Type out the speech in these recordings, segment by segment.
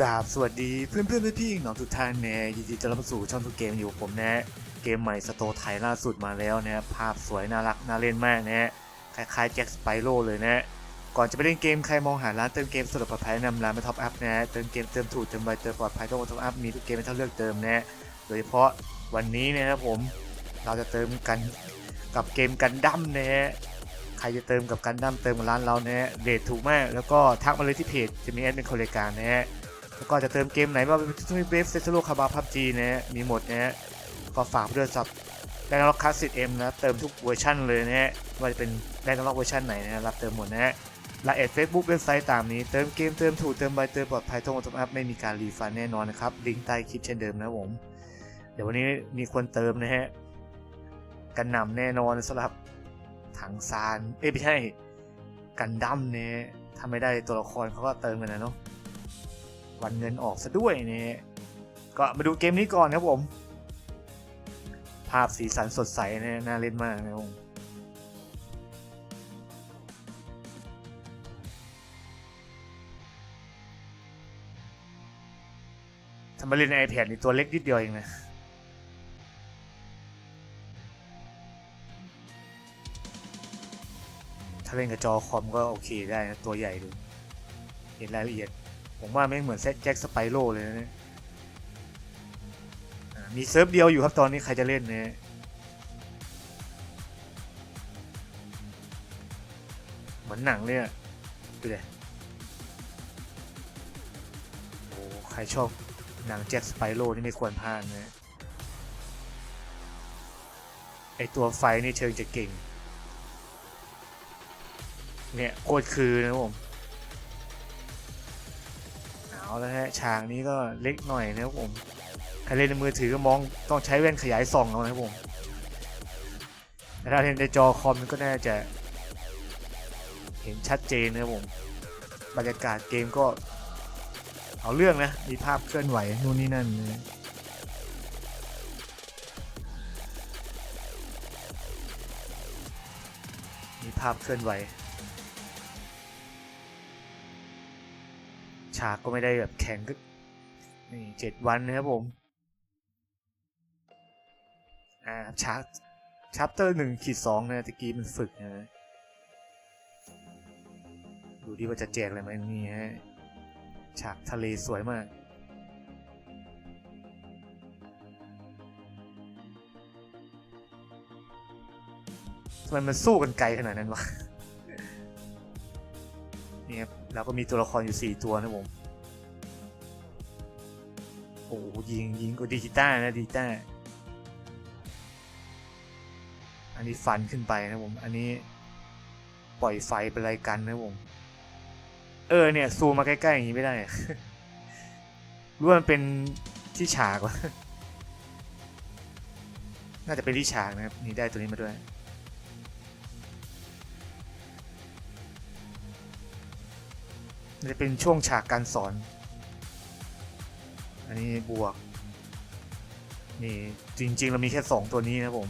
กราบสวัสดีเพื่อนเพื่อนๆพี่ๆน้องทุกท่านนะยินดีต้อนรับสู่ช่องทุกเกมอยู่ผมนะเกมใหม่สโตไทยล่าสุดมาแล้วนะภาพสวยน่ารักน่าเล่นมากนะคล้ายๆแจ็คสไปโร่เลยนะก่อนจะไปเล่นเกมใครมองหาร้านเติมเกมสะดวกปลอดภัยแนะนำร้านมาท็อปอัพนะเติมเกมเติมถูกเติมไวเติมปลอดภัยต้องมาท็อปอัพมีทุกเกมให้ท่านเลือกเติมนะโดยเฉพาะวันนี้นะครับผมเราจะเติมกันกับเกมกันดั้มนะฮะใครจะเติมกับกันดั้มเติมกับร้านเรานะฮะเรทถูกมากแล้วก็ทักมาเลยที่เพจจะมีแอดเป็นคนรายการนะฮะ แล้วก็จะเติมเกมไหนว่าเป็นทุกเวฟเซตโลคาบาพับจีนะฮะมีหมดนะฮะก็ฝากไปด้วยสับแดนล็อกคลาสสิกเอ็มนะเติมทุกเวอร์ชันเลยนะฮะว่าจะเป็นแดนล็อกเวอร์ชันไหนนะรับเติมหมดนะฮะและเอ็ดเฟซบุ๊กเว็บไซต์ตามนี้เติมเกมเติมถูกเติมใบเติมปลอดภัยทุกคนทุกอัพไม่มีการรีฟันแน่นอนนะครับลิงก์ใต้คลิปเช่นเดิมนะผมเดี๋ยววันนี้มีคนเติมนะฮะกันหนำแน่นอนสำหรับถังซานเอ้ยไม่ใช่กันดั้มเนี่ยถ้าไม่ได้ตัวละครเขาก็เติมกันนะเนาะ วันเงินออกซะด้วยเนี่ยก็มาดูเกมนี้ก่อนครับผม ภาพสีสันสดใสเนี่ยน่าเล่นมากนะครับผมถ้ามาเล่นใน iPad นี่ตัวเล็กนิดเดียวเองนะถ้าเล่นกับจอคอมก็โอเคได้นะตัวใหญ่ดูเห็นรายละเอียด ผมว่าไม่เหมือนเซตแจ็คสไปโร่เลยนะเนี่ยมีเซิร์ฟเดียวอยู่ครับตอนนี้ใครจะเล่นเนี่ยเหมือนหนังเลยอะดูเลยโอ้ใครชอบหนังแจ็คสไปโร่นี่ไม่ควรพลาดนะไอตัวไฟนี่เชิงจะเก่ง เนี่ยโคตรคือนะผม เอาแล้วฮะฉากนี้ก็เล็กหน่อยนะครับผมใครเล่นในมือถือก็มองต้องใช้แว่นขยายส่องเอานะครับผมแต่ถ้าเล่นในจอคอมก็น่าจะเห็นชัดเจนนะครับผมบรรยากาศเกมก็เอาเรื่องนะ มีภาพเคลื่อนไหวนู่นนี่นั่นนะมีภาพเคลื่อนไหว ฉากก็ไม่ได้แบบแข็งก็นี่เจ็ดวันนะครับผม อ่าชาร์ชัปเตอร์หนึ่งขีดสองนะตะกี้มันฝึกนะดูดิว่าจะแจกอะไรไหมนี่ฮะฉากทะเลสวยมาก ทำไมมันสู้กันไกลขนาดนั้นวะ นี่ครับ เราก็มีตัวละครอยู่ 4 ตัวนะผม โอ้ยิงยิงก็ดิจิต้านะดิจิต้า อันนี้ฟันขึ้นไปนะผม อันนี้ปล่อยไฟเป็นไรกันนะผม เออเนี่ย ซูมมาใกล้ๆอย่างนี้ไม่ได้รู้ว่ามันเป็นที่ฉากวะน่าจะเป็นที่ฉากนะครับ นี่ได้ตัวนี้มาด้วย จะเป็นช่วงฉากการสอน อันนี้บวก นี่จริง ๆ เรามีแค่สองตัวนี้นะผม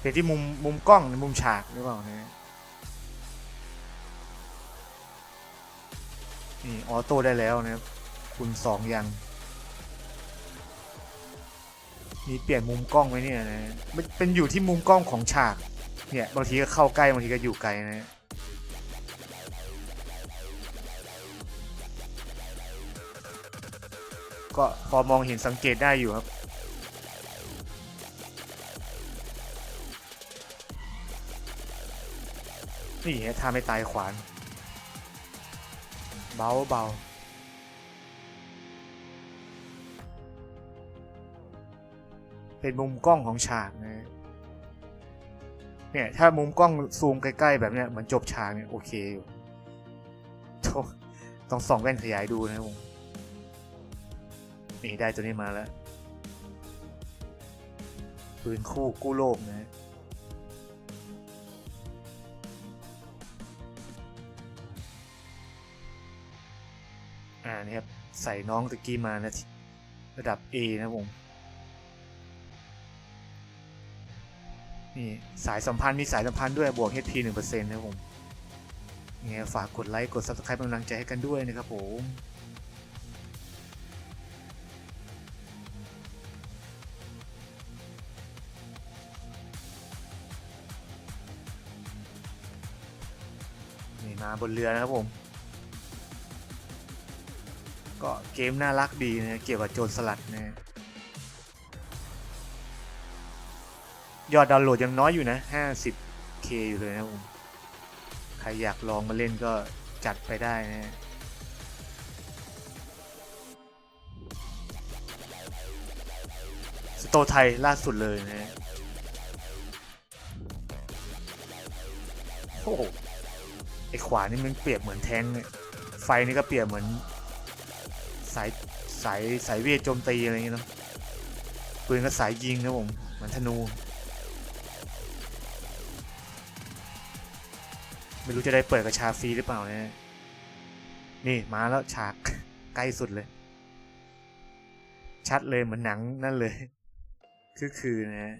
เป็นที่มุมมุมกล้องในมุมฉากหรือเปล่านะนี่ออโต้ได้แล้วนะครับคุณสองยัง มีเปลี่ยนมุมกล้องไว้เนี่ยนะมันเป็นอยู่ที่มุมกล้องของฉาก เนี่ยบางทีก็เข้าใกล้บางทีก็อยู่ไกลนะก็พอมองเห็นสังเกตได้อยู่ครับ นี่ฮะท่าไม่ตายขวาน เบาเบา เป็นมุมกล้องของฉากนะเนี่ยถ้ามุมกล้องซูมใกล้ๆแบบเนี้ยเหมือนจบฉากเนี่ยโอเคอยู่ต้องส่องแว่นขยายดูนะครับผมนี่ได้ตัวนี้มาแล้วปืนคู่กู้โลกนะอ่านี่ครับใส่น้องตะกี้มานะระดับ A นะผม นี่สายสัมพันธ์มีสายสัมพันธ์ด้วยบวก HP 1%นะครับผมยังไงฝากกดไลค์กด Subscribe เป็นกำลังใจให้กันด้วยนะครับผมนี่มาบนเรือนะครับผม ก็เกมน่ารักดีนะเกี่ยวกับโจรสลัดนะ ยอดดาวน์โหลดยังน้อยอยู่นะ 50k อยู่เลยนะครับผมใครอยากลองมาเล่นก็จัดไปได้นะสโตไทยล่าสุดเลยนะโอ้โหไอขวานี่มันเปรียบเหมือนแทงเนี่ยไฟนี่ก็เปรียบเหมือนสายสายสายเวทโจมตีอะไรอย่างเงี้ยเนาะปืนก็สายยิงนะผมเหมือนธนู ไม่รู้จะได้เปิดกระชาฟรีหรือเปล่านะนี่มาแล้วฉากใกล้สุดเลย ชัดเลยเหมือนหนังนั่นเลย คือคือนะฮะ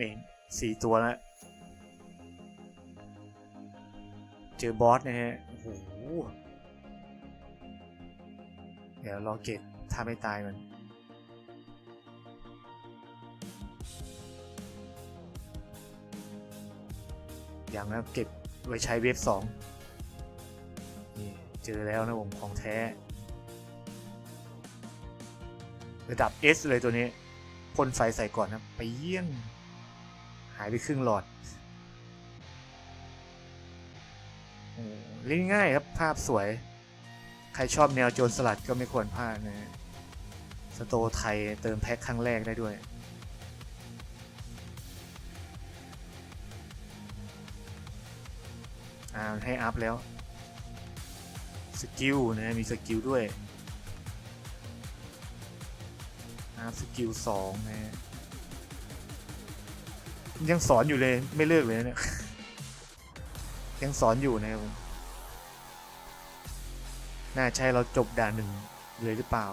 นี่สี่ตัวแล้ว เจอบอสนะฮะโอ้โหเดี๋ยวรอเกตถ้าไม่ตายมัน ย่างนะเก็บไว้ใช้เวฟสองนี่เจอแล้วนะผมของแท้ ระดับ S เลยตัวนี้พ่นไฟใส่ก่อนนะไปเยี่ยง หายไปครึ่งหลอดเล่นง่ายครับภาพสวย ใครชอบแนวโจรสลัดก็ไม่ควรพลาดนะสโตไทยเติมแพ็คครั้งแรกได้ด้วย อ่าให้อัพแล้ว สกิลนะ มีสกิลด้วยอัพสกิลสองนะยังสอนอยู่เลยไม่เลิกเลยนะเนี่ย ยังสอนอยู่นะครับน่าใช่เราจบด่านหนึ่งเลยหรือเปล่า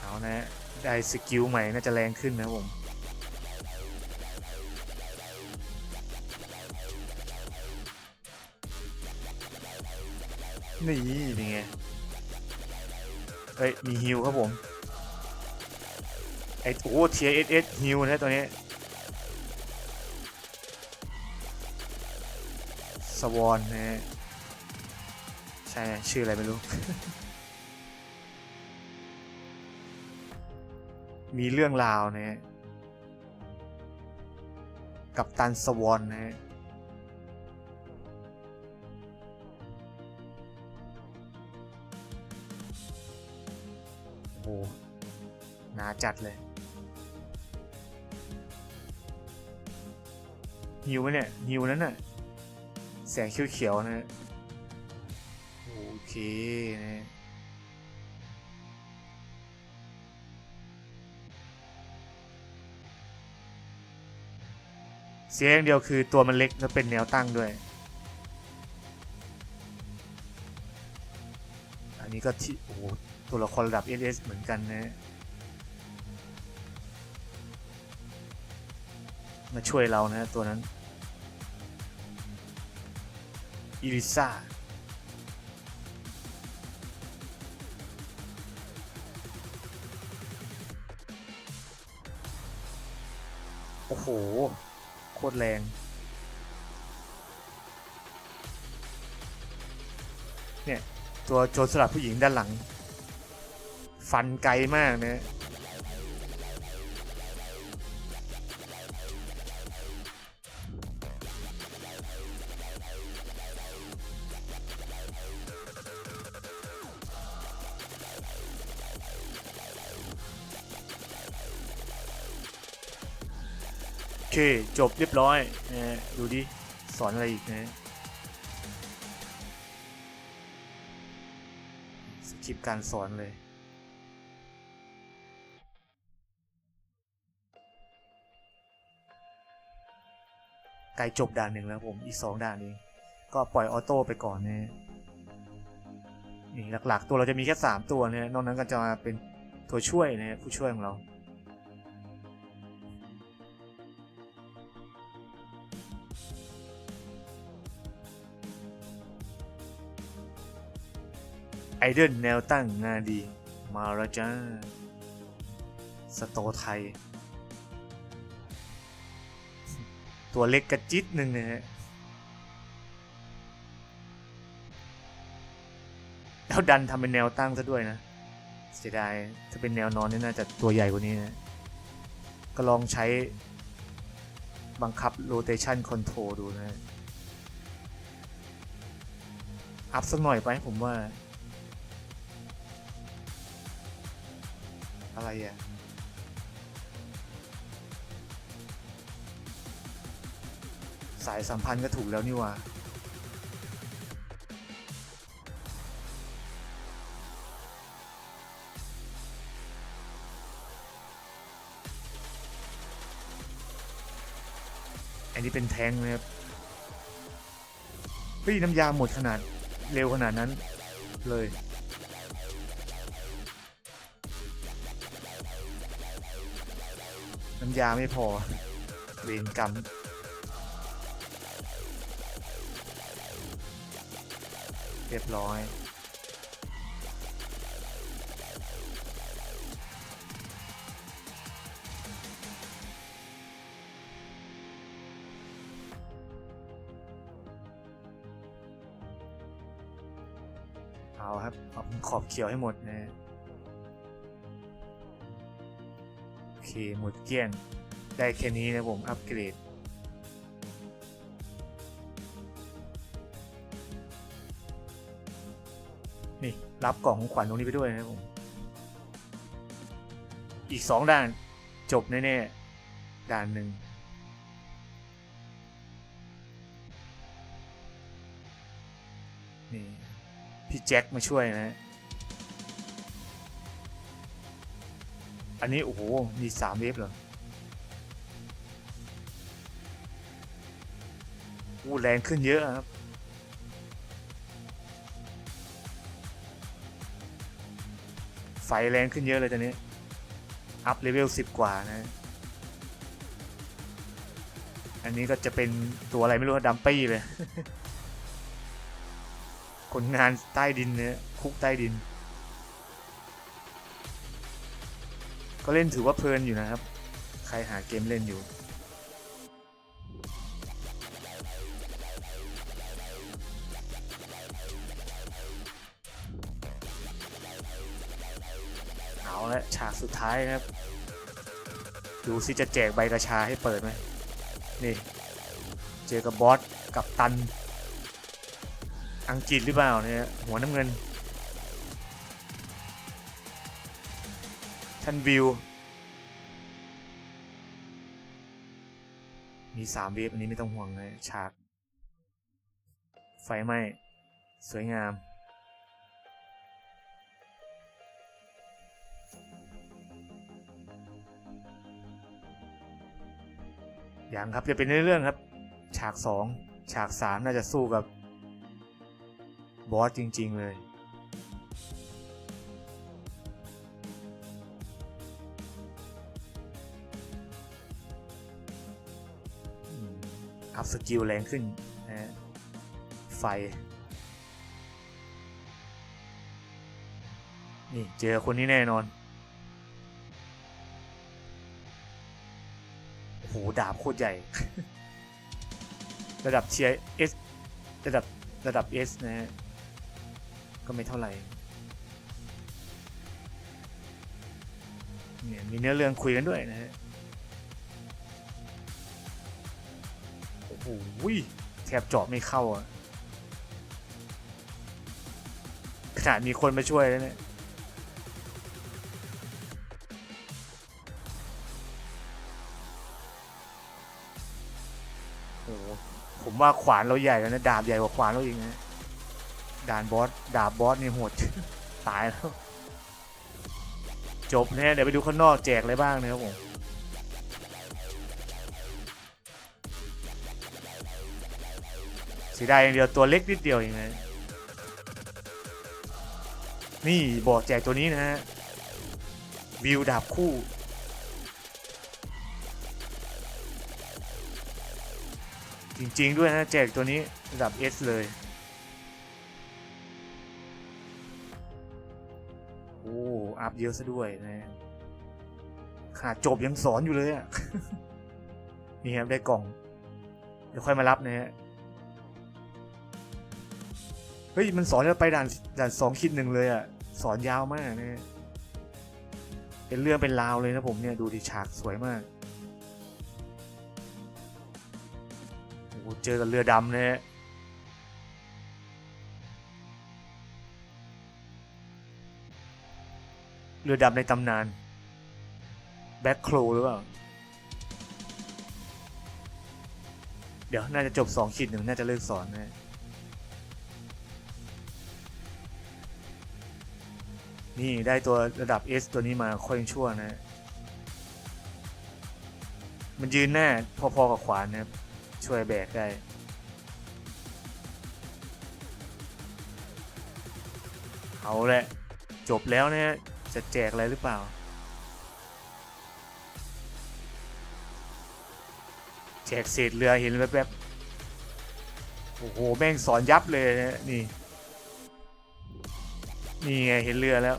เอานะ ได้สกิลใหม่น่าจะแรงขึ้นนะผม นี่นี่ไงเฮ้ย มีฮิวครับผม ไอ้โอ้เทียเอสเอสฮิวนะตัวนี้ สวอนนะใช่ชื่ออะไรไม่รู้ มีเรื่องราวนะฮะกับตันสวอนนะ โอ้หหนาจัดเลยฮิวไหมเนี่ยฮิวนั้นน่ะแสงเขียวๆนะโอเคนะเสียอย่างเดียวคือตัวมันเล็กแล้วเป็นแนวตั้งด้วย อันนี้ก็ที่โอ้ ตัวละครระดับ SS เหมือนกันนะมาช่วยเรานะตัวนั้นอิลิซ่าโอ้โห โคตรแรง เนี่ย ตัวโจรสลัดผู้หญิงด้านหลัง ฟันไกลมากนะโอเคจบเรียบร้อยนะดูดิ สอนอะไรอีกนะสคริปการสอนเลย ใกล้จบด่านหนึ่งแล้วผมอีกสองด่านเองก็ปล่อยออโต้ไปก่อนนะนี่หลักๆ ตัวเราจะมีแค่สามตัวเนี่ยนอกนั้นก็จะมาเป็นตัวช่วยนะฮะผู้ช่วยของเราไอเดิลแนวตั้งงานดี มาแล้วจ้าสโตไทย ตัวเล็กกระจิตหนึ่งนะฮะแล้วดันทำเป็นแนวตั้งซะด้วยนะ เสียดายถ้าเป็นแนวนอนนี่น่าจะตัวใหญ่กว่านี้นะ ก็ลองใช้บังคับ rotation control ดูนะ อัพสักหน่อยไปผมว่า อะไรอะ สายสัมพันธ์ก็ถูกแล้วนี่ว่าอันนี้เป็นแทงนะครับเฮ้ยน้ำยาหมดขนาดเร็วขนาดนั้นเลยน้ำยาไม่พอเวรกรรม รียบร้อย เอาครับเอาขอบเขียวให้หมดนะโอเคหมดเกลี้ยง ได้แค่นี้นะผมอัปเกรด รับกล่องของขวัญตรงนี้ไปด้วยนะครับผม อีกสองด่านจบแน่ๆด่านหนึ่งนี่พี่แจ็คมาช่วยนะ อันนี้ โอ้โห มีสามเวฟเหรออู้แรงขึ้นเยอะครับ ไฟแรงขึ้นเยอะเลยตอนนี้ อัพเลเวลสิบกว่านะ อันนี้ก็จะเป็นตัวอะไรไม่รู้ดัมปี้เลย คนงานใต้ดินเนี่ยคุกใต้ดิน ก็เล่นถือว่าเพลินอยู่นะครับ ใครหาเกมเล่นอยู่ ฉากสุดท้ายนะครับ ดูสิจะแจกใบกระชาให้เปิดไหมนี่เจอกับบอสกับตัน อังกฤษหรือเปล่าเนี่ยหัวน้ำเงินท่านวิว มีสามเวฟอันนี้ไม่ต้องห่วงเลยฉาก ไฟไหม้ สวยงาม ย่างครับจะเป็นเรื่องครับ ฉากสองฉากสามน่าจะสู้กับบอสจริง ๆ เลย อัพสกิลแรงขึ้นนะฮะไฟ นี่ เจอคนนี้แน่นอน หดาบโคตรใหญ่ ระดับเชียร์เอสระดับระดับเอสนะฮะก็ไม่เท่าไหร่เนี่ยมีเนื้อเรื่องคุยกันด้วยนะฮะโอ้โหแทบเจาะไม่เข้าอะขนาดมีคนมาช่วยแล้วเนี่ย ผมว่าขวานเราใหญ่แล้วนะดาบใหญ่กว่าขวานเราอีกนะด่านบอสดาบบอสนี่โหด ตายแล้ว จบนี่เดี๋ยวไปดูข้างนอกแจกอะไรบ้างนะครับผมเสียดายอย่างเดียวตัวเล็กนิดเดียวเองนะนี่บอกแจกตัวนี้นะฮะวิวดาบคู่ จริง ๆ ด้วยนะแจกตัวนี้ระดับ S เลย โอ้ อัพเยอะซะด้วยนะขาดจบยังสอนอยู่เลยอะนี่ครับได้กล่อง เดี๋ยวค่อยมารับนะฮะ เฮ้ย มันสอนจะไปด่านด่านสองคิดหนึ่งเลยอะสอนยาวมากนะฮะเป็นเรื่องเป็นราวเลยนะผมเนี่ย ดูดิฉากสวยมาก หเจอกับเรือดำเนะฮะเรือดำในตำนาน แบ็คโครหรือเปล่า เดี๋ยว น่าจะจบสองขีดหนึ่งน่าจะเลิกสอนนะนี่ได้ตัวระดับ S ตัวนี้มาค่อยยังชั่วนะ มันยืนหน้าพอๆกับขวานนะครับ ช่วยแบกได้เอาแหละจบแล้วนะฮะจะแจกอะไรหรือเปล่า แจกเศษเรือเห็นแวบๆโอ้โห แม่งสอนยับเลยนะนี่ นี่ไงเห็นเรือแล้ว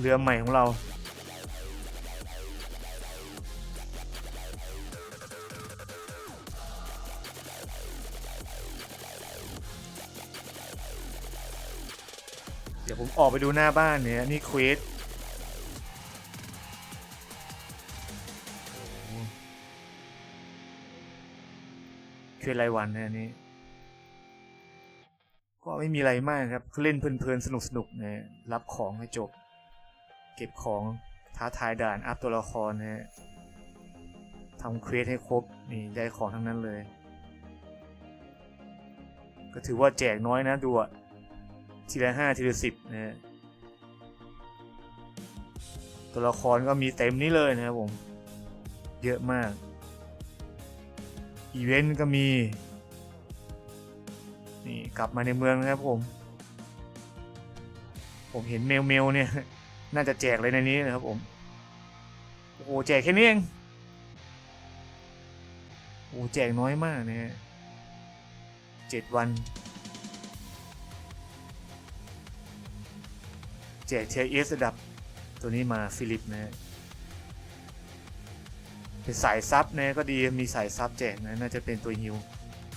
เรือใหม่ของเรา ออกไปดูหน้าบ้านเนี่ยนี่เควสเควสรายวันนะอันนี้ ก็ไม่มีอะไรมากครับเล่นเพลินๆ สนุกๆนะรับของให้จบ เก็บของท้าทายด่านอัพตัวละครนะฮะทำเควสให้ครบนี่ได้ของทั้งนั้นเลย ก็ถือว่าแจกน้อยนะดูอะ ทีละห้าทีละสิบนะฮะตัวละครก็มีเต็มนี้เลยนะครับผม เยอะมาก อีเวนต์ก็มี นี่กลับมาในเมืองนะครับผม ผมเห็นเมลเมลเนี่ย น่าจะแจกเลยในนี้นะครับผม โอ้โหแจกแค่นี้เอง โอ้แจกน้อยมากนะฮะเจ็ดวัน แจกเทียเอสระดับตัวนี้มาฟิลิปนะเป็นสายซับนะก็ดีมีสายซับแจกนะน่าจะเป็นตัวฮิว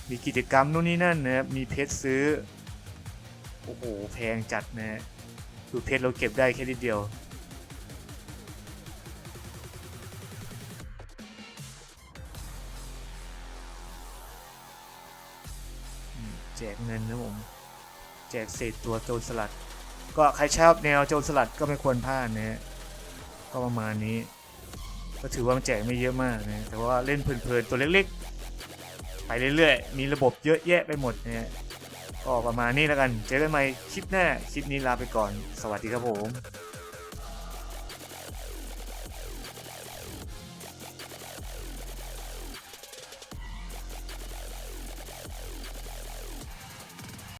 มีกิจกรรมนู่นนี่นั่นนะมีเพชรซื้อ โอ้โห แพงจัดนะฮะคือเพชรเราเก็บได้แค่นิดเดียวแจกเงินนะผม แจกเศษตัวโจรสลัด ก็ใครชอบแนวโจรสลัดก็ไม่ควรพลาดนะฮะก็ประมาณนี้ ก็ถือว่ามันแจกไม่เยอะมากนะแต่ว่าเล่นเพลินๆตัวเล็กๆ ไปเรื่อยๆ มีระบบเยอะแยะไปหมดนะฮะก็ประมาณนี้แล้วกัน เจอกันใหม่คลิปหน้า คลิปนี้ลาไปก่อน สวัสดีครับผม